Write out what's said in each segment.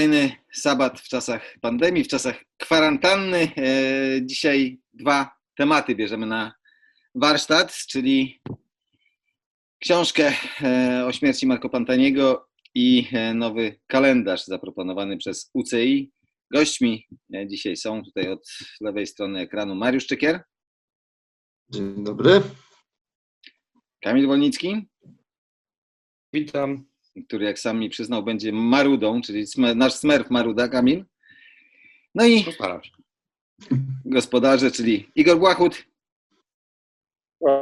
kolejny sabat w czasach pandemii, w czasach kwarantanny. E, dzisiaj dwa tematy bierzemy na warsztat, czyli książkę e, o śmierci Marco Pantaniego i e, nowy kalendarz zaproponowany przez UCI. Gośćmi dzisiaj są tutaj od lewej strony ekranu Mariusz Czykier. Dzień dobry. Kamil Wolnicki. Witam który jak sam mi przyznał, będzie marudą, czyli smer, nasz smerf maruda, Kamil. No i gospodarze, czyli Igor Błachut.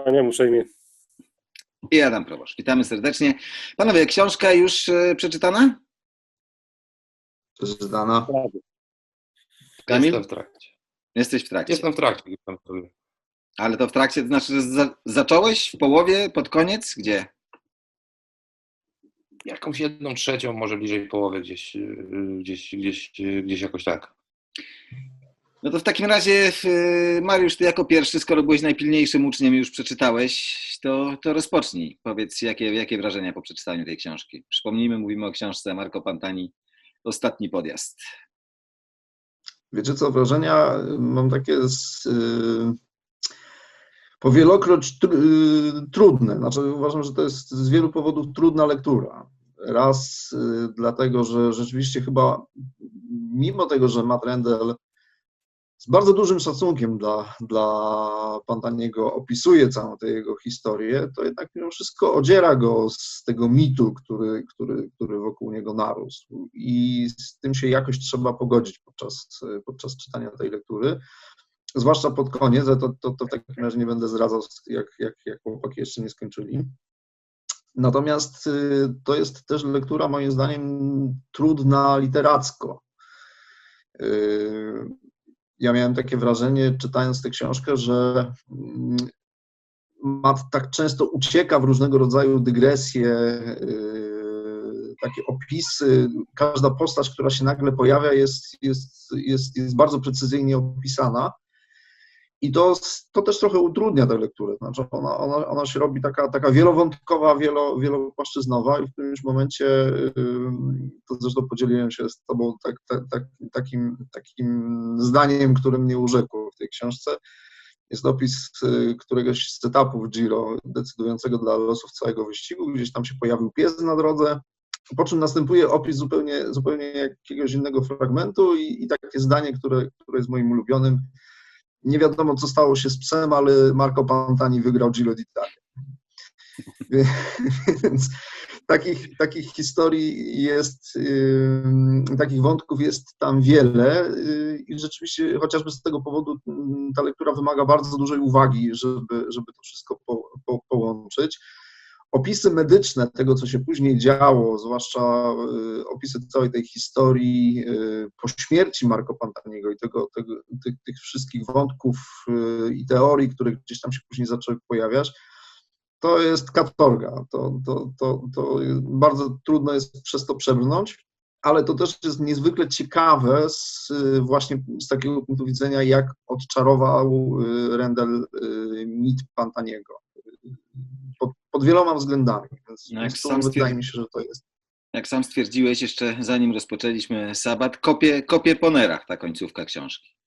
A nie muszę imię. I Adam Probosz. Witamy serdecznie. Panowie, książka już e, przeczytana? Przeczytana. Kamil? Jestem w trakcie. Jesteś w trakcie. Jestem w trakcie. Ale to w trakcie, to znaczy, że za, zacząłeś w połowie, pod koniec? Gdzie? Jakąś jedną trzecią, może bliżej połowy gdzieś, y, gdzieś, gdzieś, gdzieś jakoś tak. No to w takim razie, y, Mariusz, ty jako pierwszy, skoro byłeś najpilniejszym uczniem i już przeczytałeś, to, to rozpocznij. Powiedz, jakie, jakie wrażenia po przeczytaniu tej książki. Przypomnijmy, mówimy o książce Marco Pantani, Ostatni podjazd. Wiecie co, wrażenia mam takie z, yy, powielokroć tr, yy, trudne. Znaczy uważam, że to jest z wielu powodów trudna lektura. Raz y, dlatego, że rzeczywiście chyba mimo tego, że Matt Rendell z bardzo dużym szacunkiem dla, dla Pantaniego opisuje całą tę jego historię, to jednak mimo wszystko odziera go z tego mitu, który, który, który wokół niego narósł. I z tym się jakoś trzeba pogodzić podczas, podczas czytania tej lektury. Zwłaszcza pod koniec, to, to, to w takim razie nie będę zdradzał, jak, jak, jak chłopaki jeszcze nie skończyli. Natomiast y, to jest też lektura, moim zdaniem, trudna literacko. Y, ja miałem takie wrażenie, czytając tę książkę, że mm, Matt tak często ucieka w różnego rodzaju dygresje, y, takie opisy. Każda postać, która się nagle pojawia, jest, jest, jest, jest bardzo precyzyjnie opisana. I to, to też trochę utrudnia tę lekturę. Znaczy ona, ona, ona się robi taka, taka wielowątkowa, wielo, wielopłaszczyznowa i w którymś momencie, to zresztą podzieliłem się z Tobą tak, tak, tak, takim, takim zdaniem, które mnie urzekło w tej książce. Jest opis y, któregoś z etapów Giro, decydującego dla losów całego wyścigu. Gdzieś tam się pojawił pies na drodze, po czym następuje opis zupełnie, zupełnie jakiegoś innego fragmentu i, i takie zdanie, które, które jest moim ulubionym nie wiadomo, co stało się z psem, ale Marco Pantani wygrał Giro d'Italia. Więc takich, takich historii jest, takich wątków jest tam wiele yy, i rzeczywiście chociażby z tego powodu ta lektura wymaga bardzo dużej uwagi, żeby, żeby to wszystko po, po, połączyć opisy medyczne tego, co się później działo, zwłaszcza y, opisy całej tej historii y, po śmierci Marco Pantaniego i tego, tego tych, tych, wszystkich wątków y, i teorii, które gdzieś tam się później zaczęły pojawiać, to jest katorga. To, to, to, to bardzo trudno jest przez to przebrnąć, ale to też jest niezwykle ciekawe z, właśnie z takiego punktu widzenia, jak odczarował Rendel mit Pantaniego pod, pod wieloma względami. Więc, no więc to wydaje mi się, że to jest. Jak sam stwierdziłeś, jeszcze zanim rozpoczęliśmy sabat, kopie, kopie po nerach ta końcówka książki.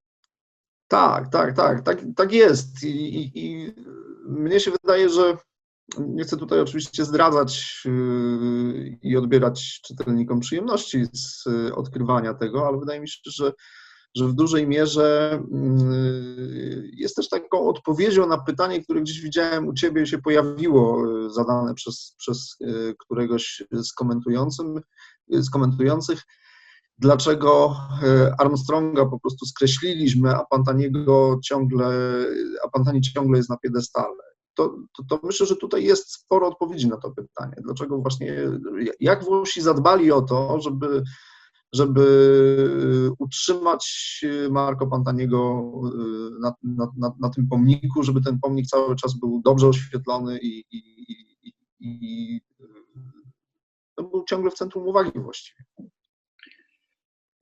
Tak, tak, tak, tak, tak jest. I, i, I, mnie się wydaje, że nie chcę tutaj oczywiście zdradzać yy, i odbierać czytelnikom przyjemności z yy, odkrywania tego, ale wydaje mi się, że że w dużej mierze mm, jest też taką odpowiedzią na pytanie, które gdzieś widziałem u Ciebie się pojawiło, e, zadane przez, przez e, któregoś z, komentującym, z komentujących, dlaczego e, Armstronga po prostu skreśliliśmy, a Pantaniego ciągle, a Pantani ciągle jest na piedestale. To, to, to, myślę, że tutaj jest sporo odpowiedzi na to pytanie. Dlaczego właśnie, jak Włosi zadbali o to, żeby żeby y, utrzymać y, Marco Pantaniego y, na, na, na, na, tym pomniku, żeby ten pomnik cały czas był dobrze oświetlony i, i, i, i to był ciągle w centrum uwagi właściwie.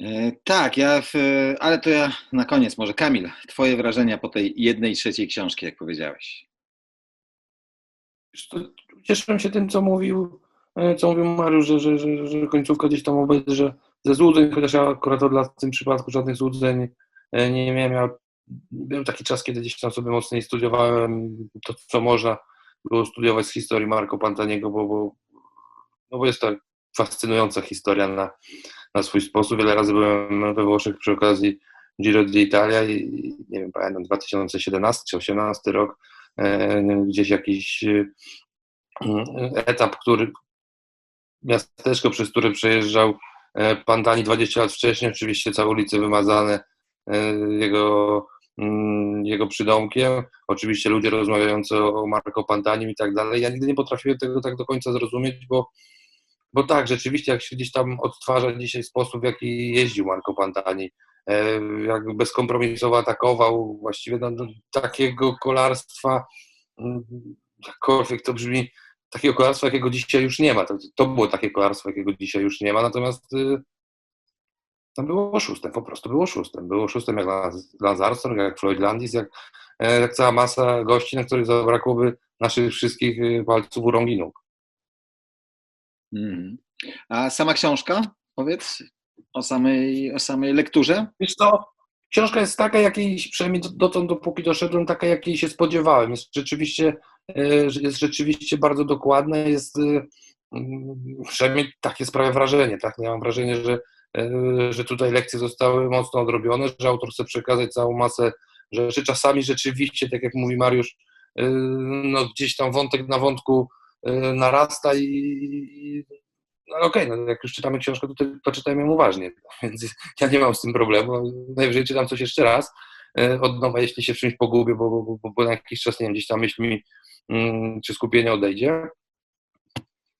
E, tak, ja, w, ale to ja na koniec może Kamil, twoje wrażenia po tej jednej trzeciej książki, jak powiedziałeś. Cieszyłem się tym, co mówił, e, co mówił Mariusz, że, że, że, że końcówka gdzieś tam obejrzy, że ze złudzeń, chociaż ja akurat dla w tym przypadku żadnych złudzeń e, nie miałem. Ja, był taki czas, kiedy gdzieś tam sobie mocniej studiowałem to, co można było studiować z historii Marco Pantaniego, bo, bo, no bo jest to fascynująca historia na, na swój sposób. Wiele razy byłem we Włoszech przy okazji Giro d'Italia i nie wiem, pamiętam 2017 czy 2018 rok, e, gdzieś jakiś e, etap, który miasteczko, przez które przejeżdżał e, Pantani 20 lat wcześniej, oczywiście całe ulice wymazane jego, mm, jego przydomkiem, oczywiście ludzie rozmawiający o Marco Pantanim i tak dalej. Ja nigdy nie potrafiłem tego tak do końca zrozumieć, bo bo tak, rzeczywiście, jak się gdzieś tam odtwarza dzisiaj sposób, w jaki jeździł Marco Pantani, e, jak bezkompromisowo atakował, właściwie no, no, takiego kolarstwa, mm, jakkolwiek to brzmi, takiego kolarstwa, jakiego dzisiaj już nie ma. To, było takie kolarstwo, jakiego dzisiaj już nie ma, natomiast y, no było oszustem, po prostu było oszustem. Było oszustem jak Lance Armstrong, jak Floyd Landis, jak, e, jak cała masa gości, na których zabrakłoby naszych wszystkich y, palców u rąk nóg. Mhm. A sama książka, powiedz o samej, o samej lekturze? Wiesz co, książka jest taka, jakiej, przynajmniej dotąd, dopóki doszedłem, taka, jakiej się spodziewałem. Jest rzeczywiście, jest rzeczywiście bardzo dokładna, jest, e, mm, przynajmniej takie sprawia wrażenie, tak? Ja mam wrażenie, że, e, że tutaj lekcje zostały mocno odrobione, że autor chce przekazać całą masę rzeczy. Czasami rzeczywiście, tak jak mówi Mariusz, no gdzieś tam wątek na wątku narasta i, no okej, okay, no jak już czytamy książkę, to, to czytajmy ją uważnie, więc ja nie mam z tym problemu, najwyżej czytam coś jeszcze raz od nowa, jeśli się w czymś pogubię, bo, bo, bo, bo na jakiś czas, nie wiem, gdzieś tam myśl mi, mm, czy skupienie odejdzie,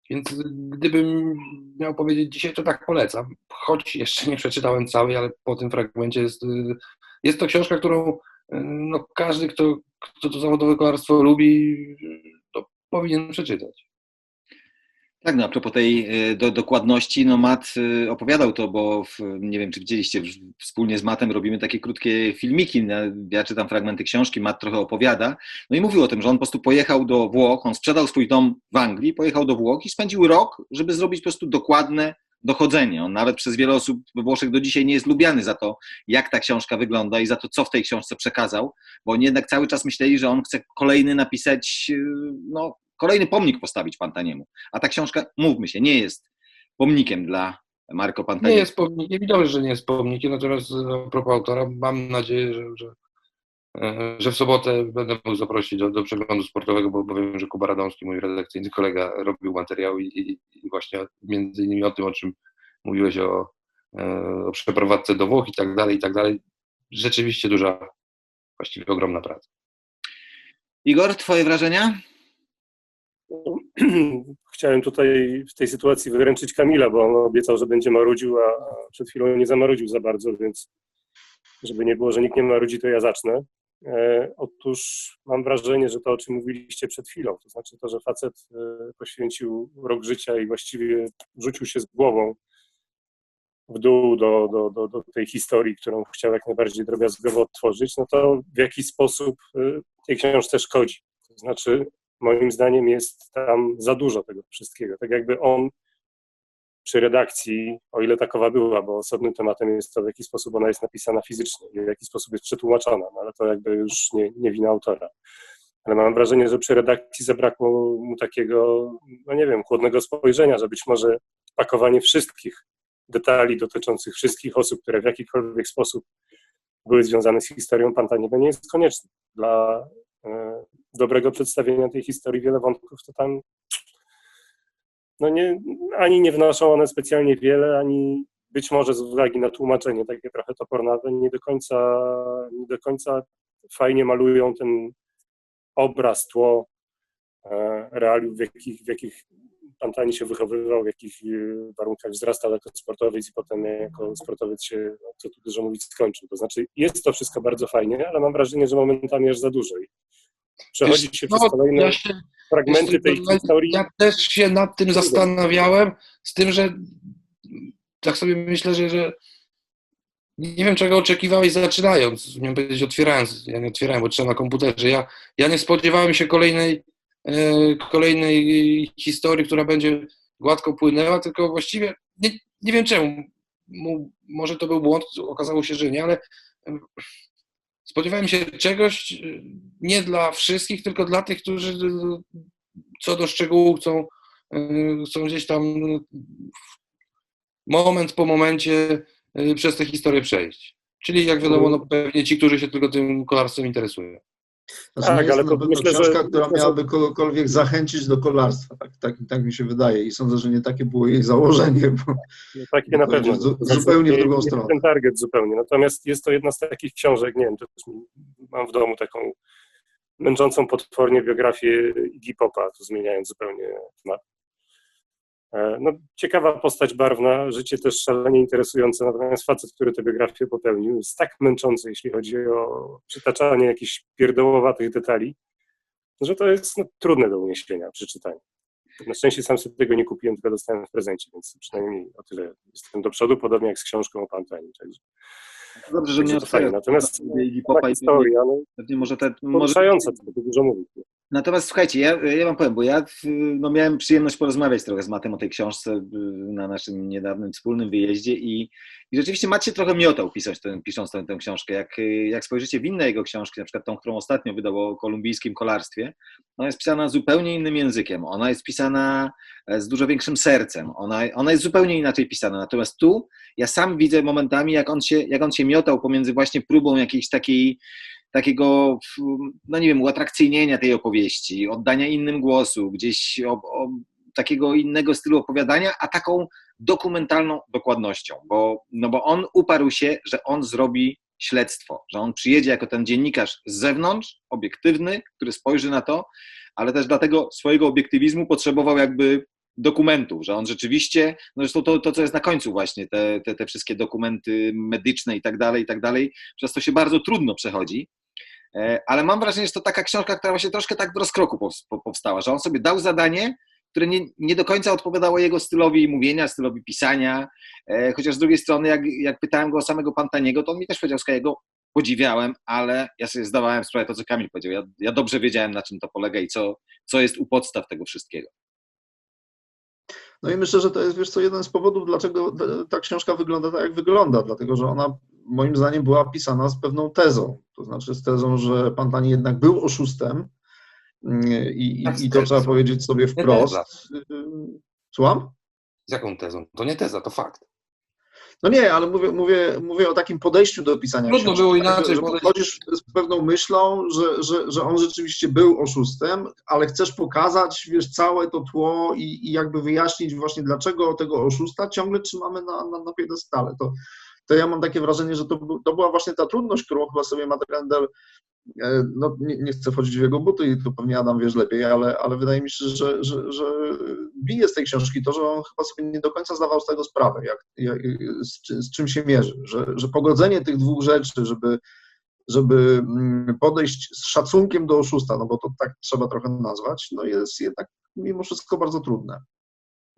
więc gdybym miał powiedzieć dzisiaj, to tak polecam, choć jeszcze nie przeczytałem całej, ale po tym fragmencie jest, y, jest to książka, którą no, każdy, kto, kto to zawodowe kolarstwo lubi, powinien przeczytać. Tak, no a propos tej e, do, dokładności, no Matt e, opowiadał to, bo w, nie wiem, czy widzieliście, wspólnie z Matem robimy takie krótkie filmiki, ja czytam fragmenty książki, Matt trochę opowiada, no i mówił o tym, że on po prostu pojechał do Włoch, on sprzedał swój dom w Anglii, pojechał do Włoch i spędził rok, żeby zrobić po prostu dokładne dochodzenie. On nawet przez wiele osób we Włoszech do dzisiaj nie jest lubiany za to, jak ta książka wygląda i za to, co w tej książce przekazał, bo oni jednak cały czas myśleli, że on chce kolejny napisać, e, no, kolejny pomnik postawić Pantaniemu. A ta książka, mówmy się, nie jest pomnikiem dla Marco Pantaniemu. Nie jest pomnikiem dobrze, że nie jest pomnikiem, natomiast a propos autora, mam nadzieję, że, że, e, że w sobotę będę mógł zaprosić do, do przeglądu sportowego, bo, bo wiem, że Kuba Radomski, mój redakcyjny kolega, robił materiał i, i, i właśnie między innymi o tym, o czym mówiłeś o, e, o przeprowadzce do Włoch i tak dalej, i tak dalej. Rzeczywiście duża, właściwie ogromna praca. Igor, twoje wrażenia? Chciałem tutaj w tej sytuacji wyręczyć Kamila, bo on obiecał, że będzie marudził, a przed chwilą nie zamarudził za bardzo, więc żeby nie było, że nikt nie marudzi, to ja zacznę. E, otóż mam wrażenie, że to, o czym mówiliście przed chwilą, to znaczy to, że facet e, poświęcił rok życia i właściwie rzucił się z głową w dół do, do, do, do tej historii, którą chciał jak najbardziej drobiazgowo odtworzyć, no to w jaki sposób e, tej książce szkodzi. To znaczy moim zdaniem jest tam za dużo tego wszystkiego. Tak jakby on przy redakcji, o ile takowa była, bo osobnym tematem jest to, w jaki sposób ona jest napisana fizycznie i w jaki sposób jest przetłumaczona, no ale to jakby już nie, nie wina autora. Ale mam wrażenie, że przy redakcji zabrakło mu takiego, no nie wiem, chłodnego spojrzenia, że być może pakowanie wszystkich detali dotyczących wszystkich osób, które w jakikolwiek sposób były związane z historią Pantaniego, nie jest konieczne. Dla dobrego przedstawienia tej historii wiele wątków, to tam no nie, ani nie wnoszą one specjalnie wiele, ani być może z uwagi na tłumaczenie takie trochę topornawe, nie do końca, nie do końca fajnie malują ten obraz, tło e, realiów, w jakich, w jakich Pantani się wychowywał, w jakich e, warunkach wzrastał jako sportowiec i potem jako sportowiec się, co tu dużo mówić, skończył. To znaczy jest to wszystko bardzo fajnie, ale mam wrażenie, że momentami aż za dużo. Przechodzi się przez kolejne ja się, fragmenty tej historii. Ja też się nad tym zastanawiałem, z tym, że tak sobie myślę, że, że nie wiem, czego oczekiwałeś zaczynając, miałem powiedzieć otwierając, ja nie otwierałem, bo trzeba na komputerze. Ja, ja nie spodziewałem się kolejnej, e, kolejnej historii, która będzie gładko płynęła, tylko właściwie nie, nie wiem czemu. mu, może to był błąd, okazało się, że nie, ale spodziewałem się czegoś y, nie dla wszystkich, tylko dla tych, którzy y, co do szczegółów chcą, y, chcą gdzieś tam moment po momencie przez tę historię przejść. Czyli jak wiadomo, no pewnie ci, którzy się tylko tym kolarstwem interesują. Znaczy, Tak, nie ale to to myślę, że- książka, która miałaby kogokolwiek zachęcić do kolarstwa. Tak, tak, tak mi się wydaje i sądzę, że nie takie było jej założenie. Bo... No, takie na To pewno. zu- To zupełnie w nie- drugą nie stronę. Ten target zupełnie. Natomiast jest to jedna z takich książek, nie wiem, też mam w domu taką męczącą potwornie biografię Iggy Popa, tu zmieniając zupełnie temat. E, No, ciekawa postać barwna, życie też szalenie interesujące, natomiast facet, który tę biografię popełnił, jest tak męczący, jeśli chodzi o przytaczanie jakichś pierdołowatych detali, że to jest no, trudne do uniesienia przy czytaniu. Na szczęście sam sobie tego nie kupiłem, tylko dostałem w prezencie, więc przynajmniej o tyle jestem do przodu, podobnie jak z książką o Pantani. Także, Dobrze, że także nie to fajnie. Natomiast ta historia, no, pewnie może te, może, dużo mówić. Natomiast słuchajcie, ja, ja wam powiem, bo ja no, miałem przyjemność porozmawiać trochę z Matem o tej książce na naszym niedawnym wspólnym wyjeździe i, i rzeczywiście się trochę miotał pisząc, tę, pisząc tę, tę książkę. Jak, jak spojrzycie w inne jego książki, na przykład tą, którą ostatnio wydał o kolumbijskim kolarstwie, ona jest pisana zupełnie innym językiem. Ona jest pisana e, z dużo większym sercem. Ona, ona jest zupełnie inaczej pisana. Natomiast tu ja sam widzę momentami, jak on się, jak on się miotał pomiędzy właśnie próbą jakiejś takiej takiego, no nie wiem, uatrakcyjnienia tej opowieści, oddania innym głosu, gdzieś o, o, takiego innego stylu opowiadania, a taką dokumentalną dokładnością, bo, no bo on uparł się, że on zrobi śledztwo, że on przyjedzie jako ten dziennikarz z zewnątrz, obiektywny, który spojrzy na to, ale też dla tego swojego obiektywizmu potrzebował jakby dokumentów, że on rzeczywiście, no zresztą to, to co jest na końcu właśnie, te, te, te wszystkie dokumenty medyczne i tak dalej, i tak dalej, przez to się bardzo trudno przechodzi, ale mam wrażenie, że to taka książka, która właśnie troszkę tak w rozkroku pows- po- powstała, że on sobie dał zadanie, które nie, nie do końca odpowiadało jego stylowi mówienia, stylowi pisania, e, chociaż z drugiej strony, jak, jak pytałem go o samego Pantaniego, to on mi też powiedział, że go podziwiałem, ale ja sobie zdawałem sprawę to, co Kamil powiedział. Ja, ja dobrze wiedziałem, na czym to polega i co, co jest u podstaw tego wszystkiego. No i myślę, że to jest, wiesz co, jeden z powodów, dlaczego ta książka wygląda tak, jak wygląda, dlatego że ona moim zdaniem była pisana z pewną tezą, to znaczy z tezą, że Pantani jednak był oszustem i, i, i to trzeba powiedzieć sobie wprost. Słucham? Z jaką tezą? To nie teza, to fakt. No nie, ale mówię, mówię, mówię o takim podejściu do pisania Trudno książki, było tak, inaczej Że, że podchodzisz z pewną myślą, że, że, że on rzeczywiście był oszustem, ale chcesz pokazać, wiesz, całe to tło i, i jakby wyjaśnić właśnie, dlaczego tego oszusta ciągle trzymamy na, na, na piedestale. To, to ja mam takie wrażenie, że to, to była właśnie ta trudność, którą chyba sobie Matt Rendell, no nie, nie chcę wchodzić w jego buty i tu pewnie Adam wiesz lepiej, ale, ale wydaje mi się, że, że, że bije z tej książki to, że on chyba sobie nie do końca zdawał z tego sprawę, jak, jak, z, z czym się mierzy, że, że pogodzenie tych dwóch rzeczy, żeby, żeby mm, podejść z szacunkiem do oszusta, no bo to tak trzeba trochę nazwać, no jest jednak mimo wszystko bardzo trudne.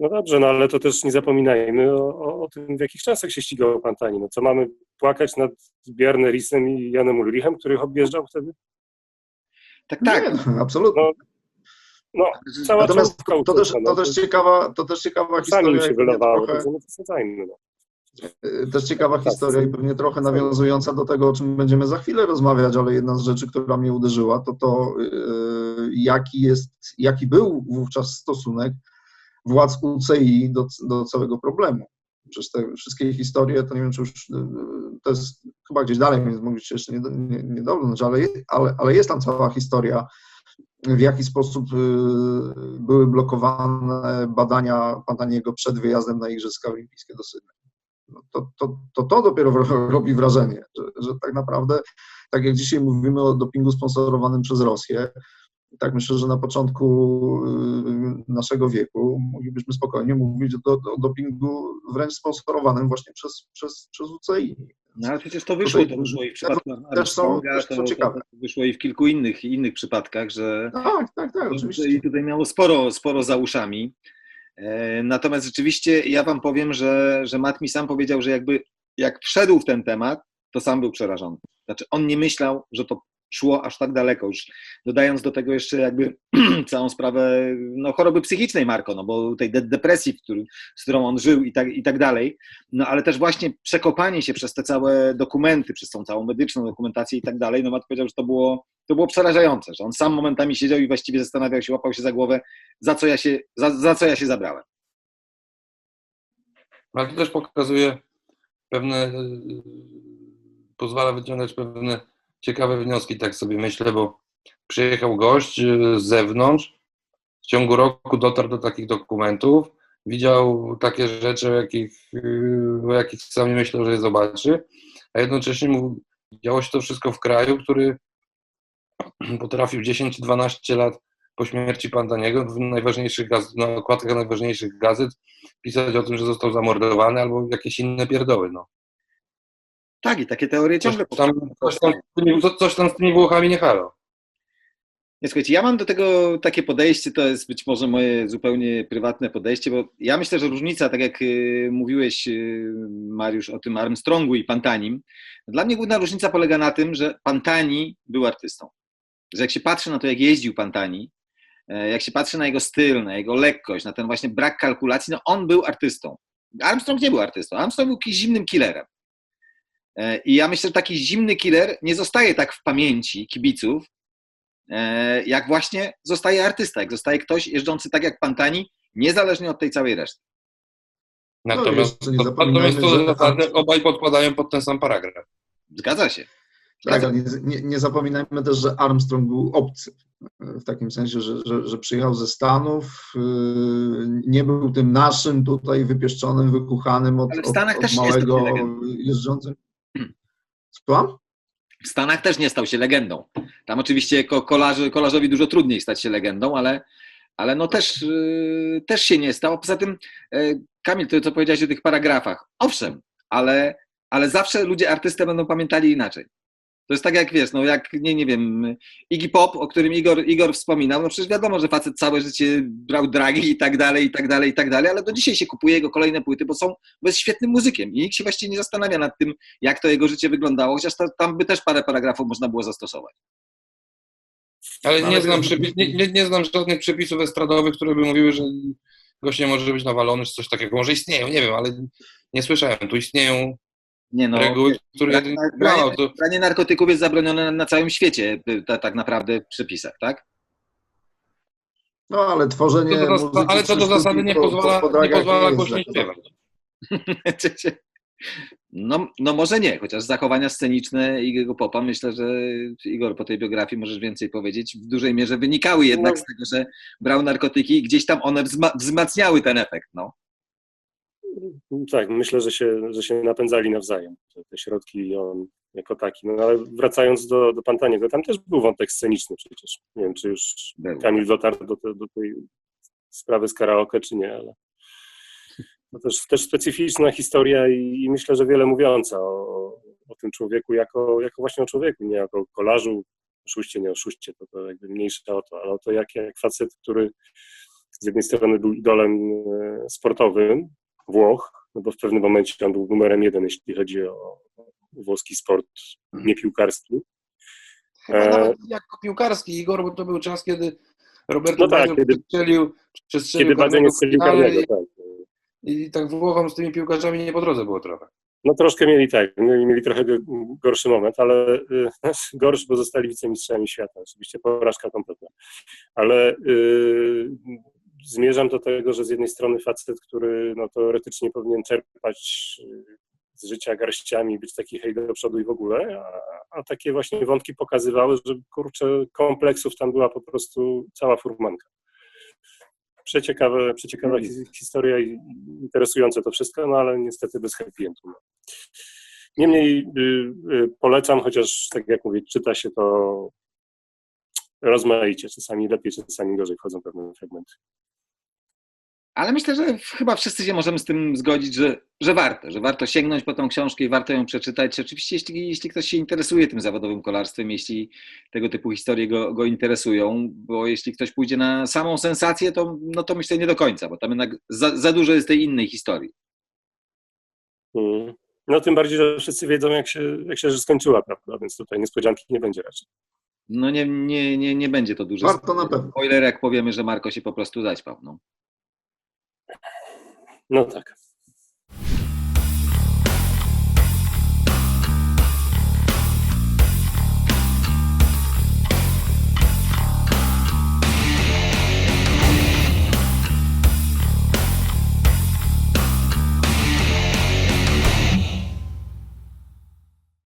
No dobrze, no ale to też nie zapominajmy o, o, o tym, w jakich czasach się ścigał Pantani. No co mamy płakać nad Bjarnerisem i Janem Ulrichem, których objeżdżał wtedy? Tak, tak. Nie, no, absolutnie. No, No, cała Natomiast czołówka to też, to też ciekawa, to też ciekawa Sami historia. się i pewnie wylewało, trochę- przesadzajmy. No. Y, Też ciekawa historia i pewnie trochę nawiązująca do tego, o czym będziemy za chwilę rozmawiać, ale jedna z rzeczy, która mnie uderzyła, to to, y, jaki jest, jaki był wówczas stosunek władz UCI do, do całego problemu. Przez te wszystkie historie, to nie wiem, czy już y, to jest chyba gdzieś dalej, więc mogliście jeszcze nie, nie, nie ale, ale, ale jest tam cała historia, w jaki sposób y, były blokowane badania Pantaniego przed wyjazdem na Igrzyska Olimpijskie do Sydney no to, to, to, to dopiero robi wrażenie, że, że tak naprawdę, tak jak dzisiaj mówimy o dopingu sponsorowanym przez Rosję, tak myślę, że na początku y, naszego wieku moglibyśmy spokojnie mówić o, o dopingu wręcz sponsorowanym właśnie przez, przez, przez UCI. No ale przecież to wyszło, to wyszło i w przypadku też są- też są to, to, ciekawe. to wyszło i w kilku innych, innych przypadkach, że Tak, tak, tak, oczywiście. I tutaj miało sporo, sporo za uszami. E, Natomiast rzeczywiście ja wam powiem, że, że Matt mi sam powiedział, że jakby jak wszedł w ten temat, to sam był przerażony. Znaczy on nie myślał, że to szło aż tak daleko. Już dodając do tego jeszcze jakby całą sprawę no, choroby psychicznej Marko, no bo tej de depresji, z którą on żył i tak, i tak dalej, no ale też właśnie przekopanie się przez te całe dokumenty, przez tą całą medyczną dokumentację i tak dalej, no Matt powiedział, że to było, to było przerażające, że on sam momentami siedział i właściwie zastanawiał się, łapał się za głowę, za co ja się, za, za co ja się zabrałem. Ale to też pokazuje pewne, pozwala wyciągać pewne ciekawe wnioski, tak sobie myślę, bo przyjechał gość y, z zewnątrz, w ciągu roku dotarł do takich dokumentów, widział takie rzeczy, o jakich, y, o jakich sam nie myślał, że je zobaczy, a jednocześnie mu działo się to wszystko w kraju, który potrafił 10-12 lat po śmierci Pantaniego w najważniejszych gazet, na okładkach najważniejszych gazet pisać o tym, że został zamordowany albo jakieś inne pierdoły. No. Tak, i takie teorie Coś, ciągle tam, coś, tam, z tymi- coś tam z tymi Włochami nie halo. Nie, słuchajcie, ja mam do tego takie podejście, to jest być może moje zupełnie prywatne podejście, bo ja myślę, że różnica, tak jak y, mówiłeś, y, Mariusz, o tym Armstrongu i Pantanim, dla mnie główna różnica polega na tym, że Pantani był artystą. Że jak się patrzy na to, jak jeździł Pantani, e, jak się patrzy na jego styl, na jego lekkość, na ten właśnie brak kalkulacji, no on był artystą. Armstrong nie był artystą, Armstrong był zimnym killerem. E, I ja myślę, że taki zimny killer nie zostaje tak w pamięci kibiców, e, jak właśnie zostaje artysta, jak zostaje ktoś jeżdżący tak jak Pantani, niezależnie od tej całej reszty. Natomiast, jeszcze nie to, zapominajmy, natomiast to że- zasady obaj podkładają pod ten sam paragraf. Zgadza się. Tak, ale nie, nie, nie zapominajmy też, że Armstrong był obcy. W takim sensie, że, że, że przyjechał ze Stanów, yy, nie był tym naszym tutaj wypieszczonym, wykuchanym od, Ale w od, Stanach od też nie jest małego legendą. jeżdżącym. Słucham? W Stanach też nie stał się legendą. Tam oczywiście ko- kolarz, kolarzowi dużo trudniej stać się legendą, ale, ale no też, yy, też się nie stał. Poza tym, yy, Kamil, to co powiedziałeś o tych paragrafach. Owszem, ale, ale zawsze ludzie artystę będą pamiętali inaczej. To jest tak jak wiesz, no jak, nie, nie wiem, Iggy Pop, o którym Igor, Igor wspominał, no przecież wiadomo, że facet całe życie brał dragi i tak dalej, i tak dalej, i tak dalej, ale do dzisiaj się kupuje jego kolejne płyty, bo są, bo jest świetnym muzykiem i nikt się właściwie nie zastanawia nad tym, jak to jego życie wyglądało, chociaż to, tam by też parę paragrafów można było zastosować. Ale Ale nie znam, przepis, nie, nie, nie znam żadnych przepisów estradowych, które by mówiły, że gość nie może być nawalony czy coś takiego. Może istnieją, nie wiem, ale nie słyszałem. Tu istnieją Nie no, reguły, które branie, no, to, branie narkotyków jest zabronione na, na całym świecie, y, ta, tak naprawdę w przepisach, tak? No ale tworzenie. to do, muzyki ale to do zasady nie po- po- pozwala, po nie pozwala głośniej śpiewać. No, no może nie, chociaż zachowania sceniczne Igor Popa, myślę, że Igor po tej biografii możesz więcej powiedzieć, w dużej mierze wynikały jednak No. z tego, że brał narkotyki i gdzieś tam one wzma- wzmacniały ten efekt, no. Tak, myślę, że się, że się napędzali nawzajem, te, środki i on jako taki. No ale wracając do, do Pantaniego, tam też był wątek sceniczny przecież. Nie wiem, czy już. Kamil dotarł do, te, do tej sprawy z karaoke, czy nie, ale to też, też specyficzna historia i, i myślę, że wiele mówiąca o, o tym człowieku jako, jako właśnie o człowieku, nie jako kolarzu, oszuście, nie oszuście, to, to jakby mniejsze o to, ale o to jak, jak facet, który z jednej strony był idolem e, sportowym Włoch, no bo w pewnym momencie on był numerem jeden, jeśli chodzi o włoski sport niepiłkarski. Chyba E, nawet jako piłkarski Igor, bo to był czas, kiedy Roberto No tak, Baggio kiedy- przestrzelił, przestrzelił Kiedy nie w strzelił karnego, i, tak. i tak Włochom z tymi piłkarzami nie po drodze było trochę. No troszkę mieli tak, mieli, mieli trochę gorszy moment, ale y, gorszy, bo zostali wicemistrzami świata. Oczywiście porażka kompletna. Ale y, zmierzam do tego, że z jednej strony facet, który no, teoretycznie powinien czerpać y, z życia garściami, być taki hej do przodu i w ogóle, a, a takie właśnie wątki pokazywały, że kurczę, kompleksów tam była po prostu cała furmanka. Przeciekawe, przeciekawa his- historia i interesujące to wszystko, no ale niestety bez happy endu. No. Niemniej y, y, polecam, chociaż tak jak mówię, czyta się to rozmaicie, czasami lepiej, czasami gorzej wchodzą pewne fragmenty. Ale myślę, że chyba wszyscy się możemy z tym zgodzić, że, że warto, że warto sięgnąć po tą książkę i warto ją przeczytać. Oczywiście, jeśli, jeśli ktoś się interesuje tym zawodowym kolarstwem, jeśli tego typu historie go, go interesują, bo jeśli ktoś pójdzie na samą sensację, to, no to myślę nie do końca, bo tam jednak za, za dużo jest tej innej historii. Mm. No tym bardziej, że wszyscy wiedzą, jak się, jak się skończyła, prawda? Więc tutaj niespodzianki nie będzie raczej. no nie, nie, nie, nie będzie to duży Warto na pewno. spoiler, jak powiemy, że Marko się po prostu zaćpał. No. No tak.